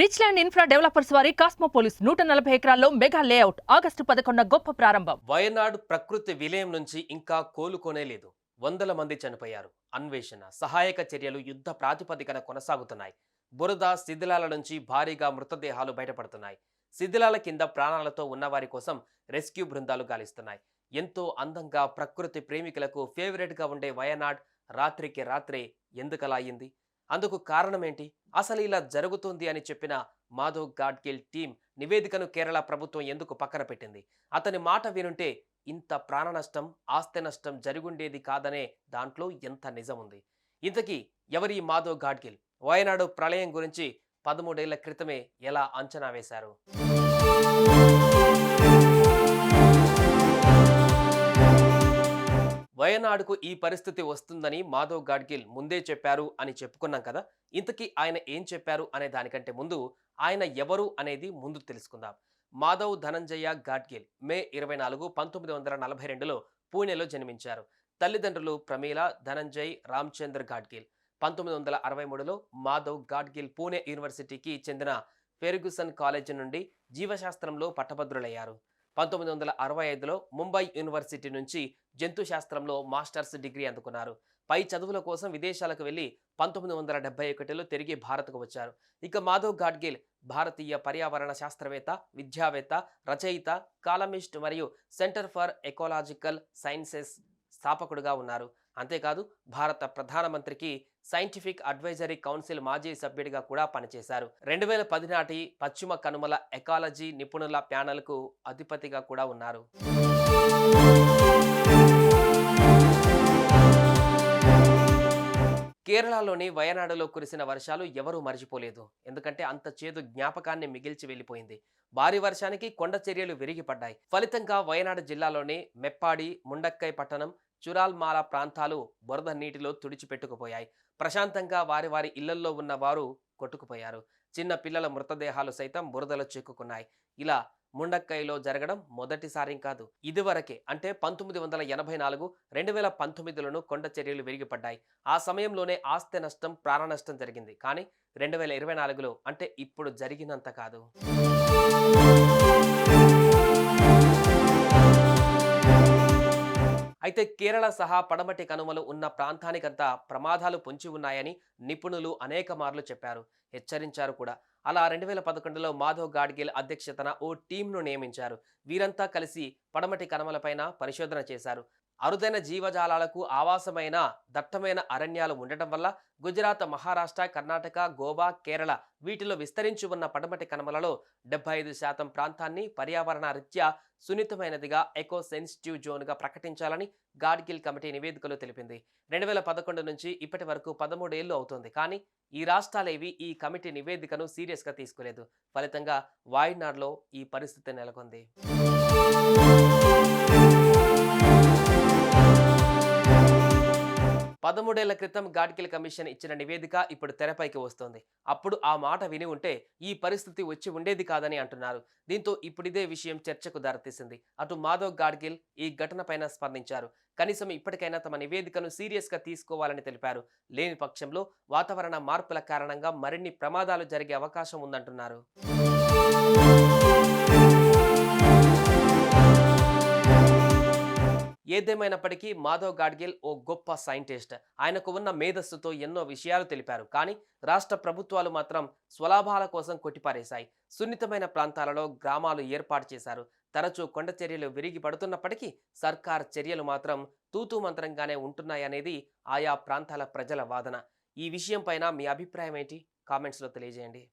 Rich land infra developers వారి కాస్మోపోలిస్ నూట నలభై ఎకరాల్లో మెగా లేఅవుట్ ఆగస్టు పదకొండు గొప్ప ప్రారంభం. వయనాడ్ ప్రకృతి విలయం నుంచి ఇంకా కోలుకోనే లేదు. వందల మంది చనిపోయారు. అన్వేషణ సహాయక చర్యలు యుద్ధ ప్రాతిపదికన కొనసాగుతున్నాయి. బురద శిథిలాల నుంచి భారీగా మృతదేహాలు బయటపడుతున్నాయి. శిథిలాల కింద ప్రాణాలతో ఉన్నవారి కోసం రెస్క్యూ బృందాలు గాలిస్తున్నాయి. ఎంతో అందంగా ప్రకృతి ప్రేమికులకు ఫేవరెట్గా ఉండే వయనాడ్ రాత్రికి రాత్రే ఎందుకలా అయింది? అందుకు కారణమేంటి? అసలు ఇలా జరుగుతుంది అని చెప్పిన మాధవ్ గాడ్గిల్ టీం నివేదికను కేరళ ప్రభుత్వం ఎందుకు పక్కన పెట్టింది? అతని మాట వినుంటే ఇంత ప్రాణ నష్టం ఆస్తి నష్టం జరుగుండేది కాదనే దాంట్లో ఎంత నిజం ఉంది? ఇంతకీ ఎవరి మాధవ్ గాడ్గిల్? వయనాడు ప్రళయం గురించి పదమూడేళ్ళ క్రితమే ఎలా అంచనా వేశారు? వయనాడుకు ఈ పరిస్థితి వస్తుందని మాధవ్ గాడ్గిల్ ముందే చెప్పారు అని చెప్పుకున్నాం కదా. ఇంతకీ ఆయన ఏం చెప్పారు అనే దానికంటే ముందు ఆయన ఎవరు అనేది ముందు తెలుసుకుందాం. మాధవ్ ధనంజయ గాడ్గిల్ మే ఇరవై నాలుగు పంతొమ్మిది వందల నలభై రెండులో పూణేలో జన్మించారు. తల్లిదండ్రులు ప్రమీల ధనంజయ్ రామచంద్ర గాడ్గిల్. పంతొమ్మిది వందల అరవై మూడులో మాధవ్ గాడ్గిల్ పూణే యూనివర్సిటీకి చెందిన ఫెర్గుసన్ కాలేజీ నుండి జీవశాస్త్రంలో పట్టభద్రులయ్యారు. పంతొమ్మిది వందల అరవై ఐదులో ముంబై యూనివర్సిటీ నుంచి జంతు శాస్త్రంలో మాస్టర్స్ డిగ్రీ అందుకున్నారు. పై చదువుల కోసం విదేశాలకు వెళ్ళి పంతొమ్మిది వందల డెబ్బై ఒకటిలో తిరిగి భారత్కు వచ్చారు. ఇక మాధవ్ గాడ్గిల్ భారతీయ పర్యావరణ శాస్త్రవేత్త విద్యావేత్త రచయిత కాలమిస్ట్ మరియు సెంటర్ ఫర్ ఎకోలాజికల్ సైన్సెస్ స్థాపకుడుగా ఉన్నారు. అంతేకాదు భారత ప్రధానమంత్రికి సైంటిఫిక్ అడ్వైజరీ కౌన్సిల్ మాజీ సభ్యుడిగా కూడా పనిచేశారు. రెండు వేల పది నాటి పశ్చిమ కనుమల ఎకాలజీ నిపుణుల ప్యానెల్కు అధిపతిగా కూడా ఉన్నారు. కేరళలోని వయనాడులో కురిసిన వర్షాలు ఎవరూ మర్చిపోలేదు. ఎందుకంటే అంత చేదు జ్ఞాపకాన్ని మిగిల్చి వెళ్ళిపోయింది. భారీ వర్షానికి కొండ చర్యలు విరిగిపడ్డాయి. ఫలితంగా వయనాడు జిల్లాలోని మెప్పాడి ముండక్కై పట్టణం చురాల్మాల ప్రాంతాలు బురద నీటిలో తుడిచిపెట్టుకుపోయాయి. ప్రశాంతంగా వారి వారి ఇళ్ళల్లో ఉన్న వారు కొట్టుకుపోయారు. చిన్న పిల్లల మృతదేహాలు సైతం బురదలో చిక్కుకున్నాయి. ఇలా ముండక్కైలో జరగడం మొదటిసారి కాదు. ఇదివరకే అంటే పంతొమ్మిది వందల ఎనభై నాలుగు రెండు వేల పంతొమ్మిదిలోనూ కొండ చర్యలు విరిగిపడ్డాయి. ఆ సమయంలోనే ఆస్తి నష్టం ప్రాణ నష్టం జరిగింది. కానీ రెండు వేల ఇరవై నాలుగులో అంటే ఇప్పుడు జరిగినంత కాదు. అయితే కేరళ సహా పడమటి కనుమలు ఉన్న ప్రాంతానికంతా ప్రమాదాలు పొంచి ఉన్నాయని నిపుణులు అనేక మార్లు చెప్పారు. హెచ్చరించారు కూడా. అలా రెండు వేల పదకొండులో మాధవ్ గాడ్గిల్ అధ్యక్షతన ఓ టీంను నియమించారు. వీరంతా కలిసి పడమటి కనుమలపైన పరిశోధన చేశారు. అరుదైన జీవజాలాలకు ఆవాసమైన దట్టమైన అరణ్యాలు ఉండటం వల్ల గుజరాత్ మహారాష్ట్ర కర్ణాటక గోవా కేరళ వీటిలో విస్తరించి ఉన్న పడమటి కనుమలలో డెబ్బై ఐదు శాతం ప్రాంతాన్ని పర్యావరణ రీత్యా సున్నితమైనదిగా ఎకో సెన్సిటివ్ జోన్గా ప్రకటించాలని గాడ్గిల్ కమిటీ నివేదికలో తెలిపింది. రెండు వేల పదకొండు నుంచి ఇప్పటి వరకు పదమూడేళ్ళు అవుతోంది. కానీ ఈ రాష్ట్రాలేవి ఈ కమిటీ నివేదికను సీరియస్గా తీసుకోలేదు. ఫలితంగా వాయినాడ్లో ఈ పరిస్థితి నెలకొంది. పదమూడేళ్ళ క్రితం గాడ్గిల్ కమిషన్ ఇచ్చిన నివేదిక ఇప్పుడు తెరపైకి వస్తోంది. అప్పుడు ఆ మాట విని ఉంటే ఈ పరిస్థితి వచ్చి ఉండేది కాదని అంటున్నారు. దీంతో ఇప్పుడిదే విషయం చర్చకు దారితీసింది. అటు మాధవ్ గాడ్గిల్ ఈ ఘటనపైన స్పందించారు. కనీసం ఇప్పటికైనా తమ నివేదికను సీరియస్గా తీసుకోవాలని తెలిపారు. లేని పక్షంలో వాతావరణ మార్పుల కారణంగా మరిన్ని ప్రమాదాలు జరిగే అవకాశం ఉందంటున్నారు. ఏదేమైనప్పటికీ మాధవ్ గాడ్గిల్ ఓ గొప్ప సైంటిస్ట్. ఆయనకు ఉన్న మేధస్సుతో ఎన్నో విషయాలు తెలిపారు. కానీ రాష్ట్ర ప్రభుత్వాలు మాత్రం స్వలాభాల కోసం కొట్టిపారేశాయి. సున్నితమైన ప్రాంతాలలో గ్రామాలు ఏర్పాటు చేశారు. తరచూ కొండ చర్యలు విరిగి పడుతున్నప్పటికీ సర్కార్ చర్యలు మాత్రం తూతూ మంత్రంగానే ఉంటున్నాయనేది ఆయా ప్రాంతాల ప్రజల వాదన. ఈ విషయం పైన మీ అభిప్రాయం ఏంటి? కామెంట్స్లో తెలియజేయండి.